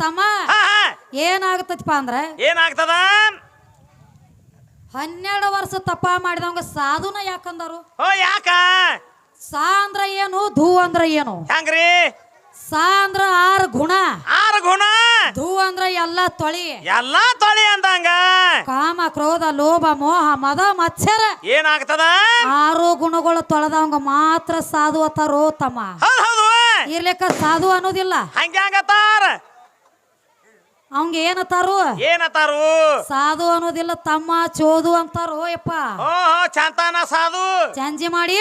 ತಮ್ಮ. ಏನಾಗತ್ತಪ್ಪ ಅಂದ್ರೆ? ಏನಾಗ್ತದ? ಹನ್ನೆರಡು ವರ್ಷ ತಪ್ಪ ಮಾಡಿದವಂಗ ಸಾಧುನ ಯಾಕಂದರು? ಓ ಯಾಕ? ಸಾ ಅಂದ್ರ ಏನು ಧೂ ಅಂದ್ರ ಏನು? ಹೆಂಗ್ರಿ? ಸಾ ಅಂದ್ರ ಆರು ಗುಣ. ಆರು ಗುಣ? ಧೂ ಅಂದ್ರ ಎಲ್ಲ ತೊಳಿ. ಎಲ್ಲಾ ತೊಳಿ ಅಂದಂಗ? ಕಾಮ ಕ್ರೋಧ ಲೋಭ ಮೋಹ ಮದ ಮತ್ಸರ. ಏನಾಗ್ತದ? ಆರು ಗುಣಗಳು ತೊಳೆದವಂಗ ಮಾತ್ರ ಸಾಧು ಅತ್ತಾರೋ ತಮ್ಮ. ಹೌದ್ ಹೌದು. ಇರ್ಲಿಕ್ಕ ಸಾಧು ಅನ್ನೋದಿಲ್ಲ. ಹಂಗ್ಯಾಂಗತ್ತಾರ ಅವಂಗ ಏನತ್ತಾರು ಏನತ್ತಾರು ಸಾಧು ಅನ್ನೋದಿಲ್ಲ ತಮ್ಮ ಚೋದು ಅಂತಾರೋ ಯಪ್ಪ ಚಂತಾನ ಸಾಧು. ಚಂಜಿ ಮಾಡಿ.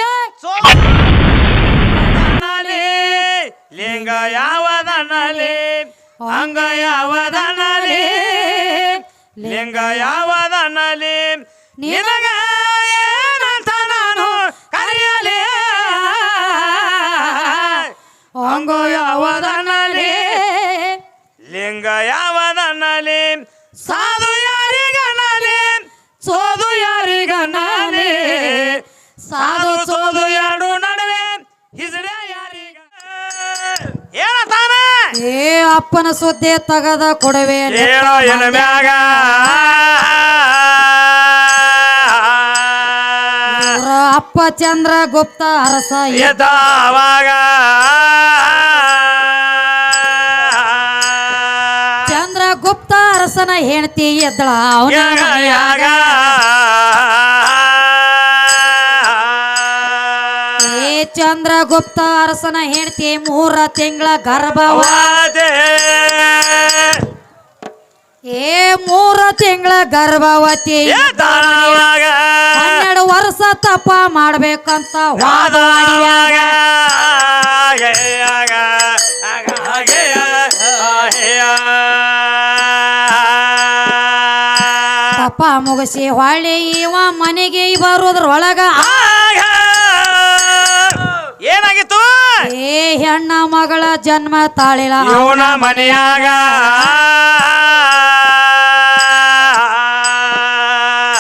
ಲಿಂಗ ಯಾವದನಲಿ ಅಂಗ ಯಾವದನಲಿ ಲಿಂಗ ಯಾವದನಲಿ. ನಿನಗ ಏನಂತ ನಾನು ಕರೆಯಲಿ ಅಂಗ ಯಾವದನಲಿ? ಸಾಧು ಸೋದು ಎರಡು ನಡುವೆ. ಹಿಜಡೆ ಯಾರಿಗ? ಏನತಾನ ಏ ಅಪ್ಪನ ಸುದ್ದಿ ತಗದ ಕೊಡವೆ ಹೇಳೋ ಎನ ಮ್ಯಾಗ. ಇವ್ರ ಅಪ್ಪ ಚಂದ್ರ ಗುಪ್ತ ಅರಸ ಎದ್ದ ಚಂದ್ರ ಗುಪ್ತ ಅರಸನ ಹೆಂಡತಿ ಎದ್ದಳ. ಅವನ ಯಾಗ. ಚಂದ್ರ ಗುಪ್ತ ಅರಸನ ಹೆಂಡತಿ ಮೂರ ತಿಂಗಳ ಗರ್ಭವಾದೆ ಏ ಮೂರ ತಿಂಗಳ ಗರ್ಭವತಿ. ಹನ್ನೆರಡು ವರ್ಷ ತಪ ಮಾಡ್ಬೇಕಂತ ವಾದ ವಾದವಾಡಿಯಾಗ ಆಗ ಆಗ ಹಾಗೆ ಆಹೆಯ. ತಪ ಮುಗಿಸಿ ಹೊಳ್ಳಿ ಇವ ಮನೆಗೆ ಬರೋದ್ರೊಳಗ ಆಗ ಏನಾಗಿತ್ತು? ಏ ಹೆಣ್ಣ ಮಗಳ ಜನ್ಮ ತಾಳಿಲ್ಲ ಇವನ ಮನೆಯಾಗ.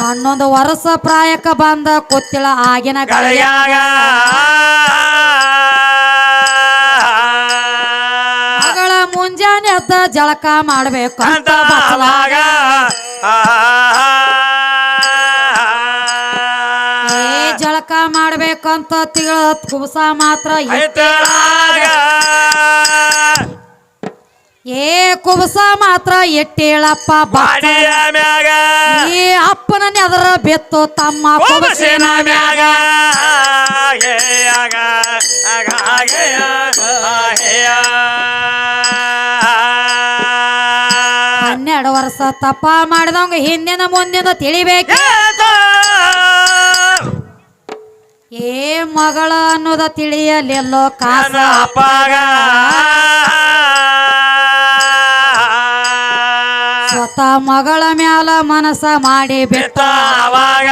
ಹನ್ನೊಂದು ವರ್ಷ ಪ್ರಾಯಕ್ಕ ಬಂದ ಕೊತ್ತಿಲ್ಲ ಆಗಿನ ಕಳೆಯಾಗ ಗಳಿಯಾಗ. ಮಗಳ ಮುಂಜಾನೆ ಎದ್ದ ಜಳಕ ಮಾಡ್ಬೇಕು ಅಂತ ಅಂತ ಮಾಡ್ಬೇಕಂತ ತಿಳ ಕುಬಸ ಮಾತ್ರ ಏ ಕುಬಸ ಮಾತ್ರ ಎಟ್ಟೇಳಪ್ಪ ಮ್ಯಾಗ. ಈ ಅಪ್ಪನ ನೆದರ ಬೆತ್ತು ತಮ್ಮ ಕುಬಸಿನ ಮ್ಯಾಗ. ಹನ್ನೆರಡು ವರ್ಷ ತಪ್ಪ ಮಾಡಿದವಂಗ ಹಿಂದಿನ ಮುಂದಿನ ತಿಳಿಬೇಕು. ಏ ಮಗಳ ಅನ್ನೋದ ತಿಳಿಯಲಿಲ್ಲೋ ಕಾಸ? ಅಪಾಗ? ಅಪ್ಪಗ ಸ್ವತಃ ಮಗಳ ಮ್ಯಾಲ ಮನಸ ಮಾಡಿ ಬಿಟ್ಟ. ಅವಾಗ?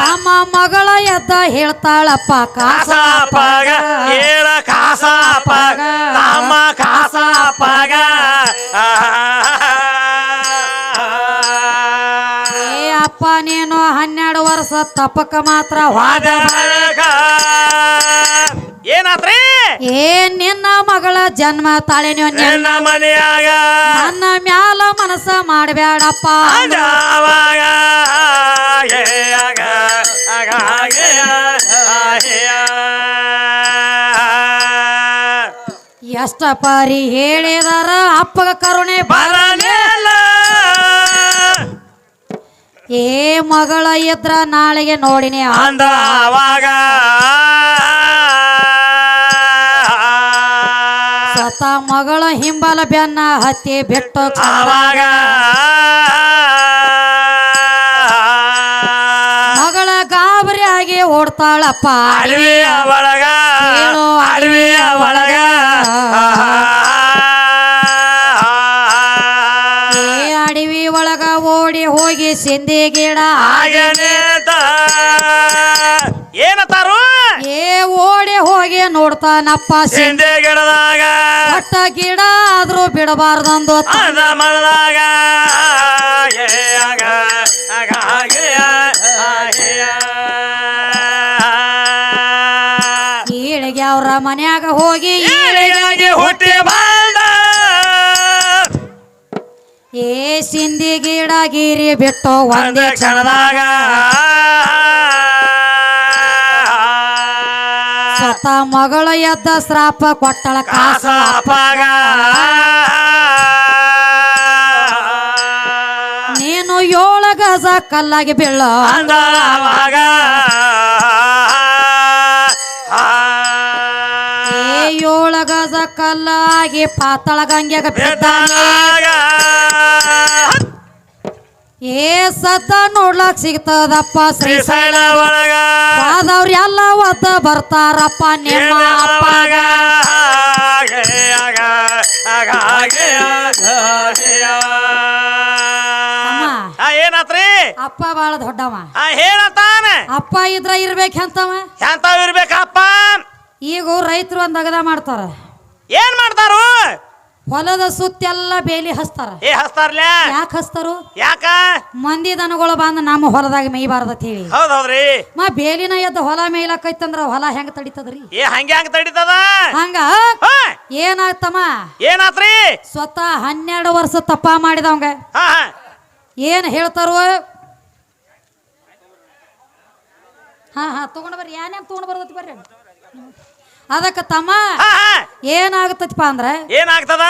ತಮ್ಮ ಮಗಳ ಎದ್ದ ಹೇಳ್ತಾಳಪ್ಪ ಕಾಸ ಅಪಾಗ. ಹೇಳ ಕಾಸ ಅಪಾಗ? ತಮ್ಮ ಕಾಸ ಏ ಹನ್ನೆರಡು ತಪಕ ಮಾತ್ರ ವಾದ ವಾದ ಏನಾತ್ರಿ? ಏ ನಿನ್ನ ಮಗಳ ಜನ್ಮ ತಾಳೆ ನಿನ್ನ ಮನೆಯಾಗ. ನನ್ನ ಮ್ಯಾಲ ಮನಸ್ಸ ಮಾಡಬೇಡಪ್ಪ. ಎಷ್ಟ ಪರಿ ಹೇಳಿದಾರ ಅಪ್ಪಗ ಕರುಣೆ ಬರಲೇ ಬರಲಿಲ್ಲ ಏ ಮಗಳ ಇದ್ರ ನಾಳೆಗೆ ನೋಡಿನಿ ಅಂದ ಅವಾಗ. ಸತ ಮಗಳ ಹಿಂಬಲ ಬೆನ್ನ ಹತ್ತಿ ಬಿಟ್ಟು ಅವಾಗ. ಮಗಳ ಗಾಬರಿ ಆಗಿ ಓಡ್ತಾಳಪ್ಪ. ಅಡವಿಯ ಒಳಗ. ಅಡವಿಯ ಒಳಗ. ಹೋಗಿ ಸಿಂಧಿ ಗಿಡ ಏನತ್ತಾರು ಏ ಓಡಿ ಹೋಗಿ ನೋಡ್ತಾನಪ್ಪ ಸಿಂಧಿ. ಗಿಡದಾಗ. ಒಟ್ಟ ಗಿಡ ಆದ್ರೂ ಬಿಡಬಾರ್ದಂದು ಮಳದಾಗ. ಈಳಿಗೆ ಅವ್ರ ಮನ್ಯಾಗ ಹೋಗಿ ಹುಟ್ಟಿ ಬಂದ. ಏ ಗಿಡಗಿರಿ ಗಿಡ ಗಿರಿ ಬಿಟ್ಟು ಒಂದೇ ಕ್ಷಣದಾಗ. ಸ್ವತಃ ಮಗಳ ಎದ್ದ ಶ್ರಾಪ ಕೊಟ್ಟಳ ಕಾಸ ಕಾಸಪಾಗ ನೀನು ಏಳು ಗಜ ಕಲ್ಲಾಗಿ ಬೀಳ. ಅಂದಾಗ ಏಳ ಗಜ ಕಲ್ಲಾಗಿ ಪಾತಳ ಗಂಗೆಗ ಬಿದ್ದಾನೆ ಸದ್ದ ನೋಡ್ಲಾಕ್ ಸಿಗ್ತದಪ್ಪ ಶ್ರೀ ಶ್ರೀಶೈಲ ಒಳಗ. ಆದವ್ರ ಎಲ್ಲ ಒತ್ತ ಬರ್ತಾರಪ್ಪ ನಿಮ್ಮ ಅಪ್ಪಗ ಏನಾತ್ರಿ? ಅಪ್ಪ ಬಾಳ ದೊಡ್ಡವ. ಏನಂತಾನ ಅಪ್ಪ ಇದ್ರ ಇರ್ಬೇಕಂತವ ಎಂತಾವ್ ಇರ್ಬೇಕಪ್ಪ? ಈಗ ರೈತರು ಒಂದ್ ಅಗದ ಮಾಡ್ತಾರ. ಏನ್ ಮಾಡ್ತಾರು? ಹೊಲದ ಸುತ್ತೆಲ್ಲ ಬೇಲಿ ಹಸ್ತಾರ. ಏ ಹಸ್ತಾರ ಯಾಕೆ ಹಸ್ತಾರು? ಯಾಕ? ಮಂದಿ ದನಗಳು ಬಂದು ನಮ್ಮ ಹೊಲದಾಗ ಮೇಯಬಾರದ ಹೇಳಿ. ಹೌದ್ ಹೌದ್ರಿ. ಮ ಬೇಲಿನ ಎದ್ದ ಹೊಲ ಮೇಯ್ಲಕ್ಕೈತಂದ್ರ ಹೊಲ ಹೆಂಗ ತಡಿತದ್ರಿ? ಏ ಹಂಗೆ ಹಂಗ ತಡಿತದ? ಹಂಗ? ಹಾ, ಏನಾಗ್ತಮ್ಮ ಏನಾತ್ರಿ? ಸ್ವತಃ ಹನ್ನೆರಡು ವರ್ಷ ತಪ್ಪ ಮಾಡಿದವಂಗ. ಹಾ ಹಾ. ಏನ್ ಹೇಳ್ತಾರೋ? ಹಾ ಹಾ ತಗೊಂಡ್ ಬರ್ರಿ. ಏನೇನ್ ತಗೊಂಡ್ ಬರ್ದತಿ ಬರ್ರಿ? ಅದಕ್ಕ ತಮ್ಮ ಏನಾಗತ್ತಪ್ಪ ಅಂದ್ರೆ ಏನಾಗ್ತದ?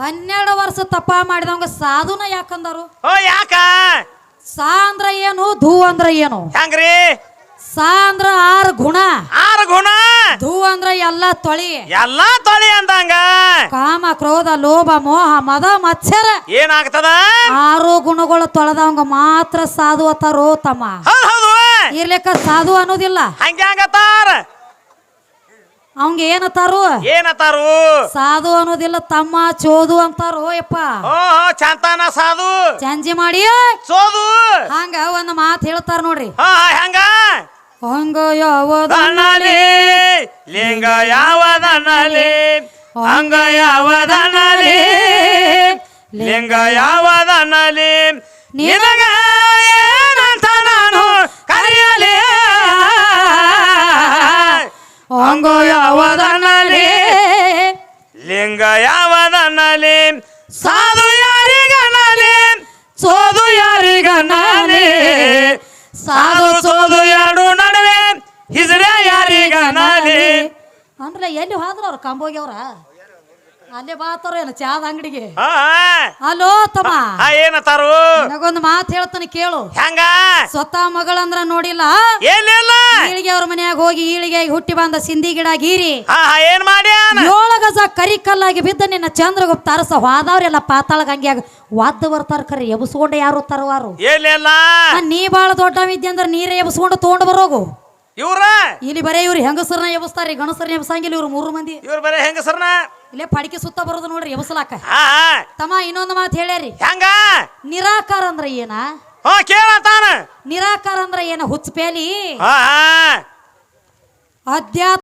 ಹನ್ನೆರಡು ವರ್ಷ ತಪ್ಪ ಮಾಡಿದವಂಗ ಸಾಧುನ ಯಾಕಂದರು? ಓ ಯಾಕ? ಸಾ ಅಂದ್ರ ಏನು ಧೂ ಅಂದ್ರ ಏನು? ಹೆಂಗ್ರಿ? ಸಾ ಅಂದ್ರ ಆರು ಗುಣ. ಆರು ಗುಣ? ಧೂ ಅಂದ್ರ ಎಲ್ಲ ತೊಳಿ. ಎಲ್ಲಾ ತೊಳಿ ಅಂದಂಗ? ಕಾಮ ಕ್ರೋಧ ಲೋಭ ಮೋಹ ಮದ ಮತ್ಸರ. ಏನಾಗ್ತದ? ಆರು ಗುಣಗಳು ತೊಳೆದವಂಗ ಮಾತ್ರ ಸಾಧು ಅತ್ತಾರೋ ತಮ್ಮ. ಹೌದ್ ಇರ್ಲಿಕ್ಕ ಸಾಧು ಅನ್ನೋದಿಲ್ಲ. ಹಂಗೆ ಅವಂಗ ಏನತ್ತಾರು? ಏನತ್ತಾರು? ಸಾಧು ಅನ್ನೋದಿಲ್ಲ ತಮ್ಮ ಚೋದು ಅಂತಾರೋ ಯಪ್ಪ ಓಹೋ ಚಂತಾನ ಸಾಧು. ಚಂಜಿ ಮಾಡಿ. ಸೋದು. ಹಂಗ ಒಂದ್ ಮಾತು ಹೇಳ್ತಾರ ನೋಡ್ರಿ. ಹಾ ಹೆಂಗ? ಹಂಗ ಯಾವದ ದನಲಿ ಲಿಂಗ ಯಾವದನಲಿ ಹಂಗ ಯಾವದನಲಿ ಲಿಂಗ ಯಾವದನಲಿ ನಿನಗ ಲಿಂಗ ಯಾವದನಲಿ ಸಾಧು ಯಾರಿಗನಲಿ ಸೋದು ಯಾರಿಗನಲಿ ಸಾಧು ಸೋದು ಎರಡು ನಡುವೆ ಹಿಜರೆ ಯಾರಿಗನಲಿ ಅಂದ್ರೆ ಎಲ್ಲಿ ಹೋದ್ರ ಅವ್ರ ಕಂಬೋಗಿ ಅವ್ರ? ಅಲ್ಲೇ ಬಾತಾರ ಏನು ಚಾದ ಅಂಗಡಿಗೆ? ಅಲೋ ತಮ್ಮ. ಏನತ್ತಾರು ನನಗೊಂದು ಮಾತು ಹೇಳ್ತಾನೆ ಕೇಳು. ಹೆಂಗ? ಸ್ವತಃ ಮಗಳಂದ್ರ ನೋಡಿಲ್ಲ? ಏನಿಲ್ಲ ಅವ್ರ ಮನ್ಯಾಗ ಹೋಗಿ ಈಳಿಗೆ ಹುಟ್ಟಿ ಬಂದ ಸಿಂಧಿ ಗಿಡ ಗೀರಿ. ಏನ್ ಮಾಡ್ಯಾನ? ಏಳು ಗಜ ಕರಿ ಕಲ್ಲಾಗಿ ಬಿದ್ದ ನಿನ್ನ ಚಂದ್ರಗುಪ್ತ ಅರಸ ಹೋದವ್ರೆಲ್ಲ ಪಾತಾಳ ಗಂಗ್ಯಾಗ. ವಾದ್ದ ಬರ್ತಾರ ಕರಿ ಎಬ್ಸ್ಕೊಂಡು ಯಾರು ತರವಾರು? ಏನಿಲ್ಲ ನೀ ಬಾಳ ದೊಡ್ಡವಿದ್ದೆ ಅಂದ್ರೆ ನೀರೇ ಎಬ್ಸ್ಕೊಂಡು ತಗೊಂಡು ಬರೋಗು. ಇವ್ರ? ಇಲ್ಲಿ ಬರೇ ಇವ್ರು ಹೆಂಗಸರ್ನ ಎಬ್ಸ್ತಾರ್ರಿ ಗಣಸರ್ನ ಎಬ್ಸಂಗಿಲ್ಲ ಇವ್ರು ಮೂರು ಮಂದಿ. ಇವ್ರ ಬರೇ ಹೆಂಗಸರ್ನ? ಇಲ್ಲೇ ಪಡಿಕೆ ಸುತ್ತ ಬರೋದು ನೋಡ್ರಿ ಎಬ್ಸಲಾಕ. ತಮ್ಮ ಇನ್ನೊಂದು ಮಾತು ಹೇಳ್ಯಾರಿ. ಹೆಂಗ? ನಿರಾಕಾರ ಅಂದ್ರ ಏನ? ಹಾ ನಿರಾಕಾರ ಅಂದ್ರ ಏನ ಹುಚ್ಚ ಪೇಲಿ? ಹಾ ಹಾ ಅಧ್ಯಾತ್ಮ